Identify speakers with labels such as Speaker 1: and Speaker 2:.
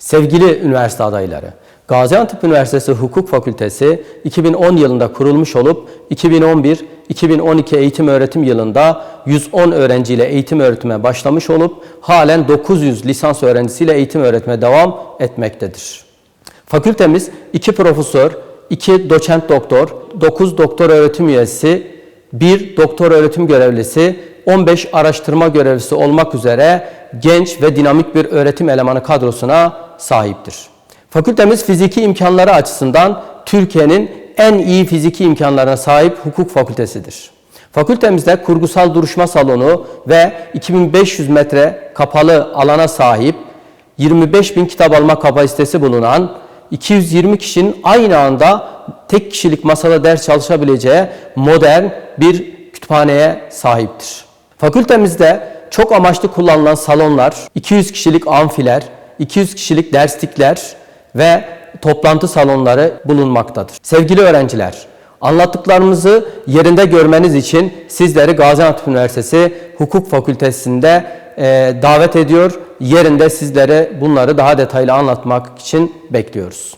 Speaker 1: Sevgili üniversite adayları, Gaziantep Üniversitesi Hukuk Fakültesi 2010 yılında kurulmuş olup 2011-2012 eğitim öğretim yılında 110 öğrenciyle eğitim öğretime başlamış olup halen 900 lisans öğrencisiyle eğitim öğretime devam etmektedir. Fakültemiz 2 profesör, 2 doçent doktor, 9 doktor öğretim üyesi, 1 doktor öğretim görevlisi, 15 araştırma görevlisi olmak üzere genç ve dinamik bir öğretim elemanı kadrosuna sahiptir. Fakültemiz fiziki imkanları açısından Türkiye'nin en iyi fiziki imkanlarına sahip hukuk fakültesidir. Fakültemizde kurgusal duruşma salonu ve 2500 metre kapalı alana sahip 25 bin kitap alma kapasitesi bulunan 220 kişinin aynı anda tek kişilik masada ders çalışabileceği modern bir kütüphaneye sahiptir. Fakültemizde çok amaçlı kullanılan salonlar, 200 kişilik amfiler, 200 kişilik derslikler ve toplantı salonları bulunmaktadır. Sevgili öğrenciler, anlattıklarımızı yerinde görmeniz için sizleri Gaziantep Üniversitesi Hukuk Fakültesi'nde e, davet ediyor. Yerinde sizlere bunları daha detaylı anlatmak için bekliyoruz.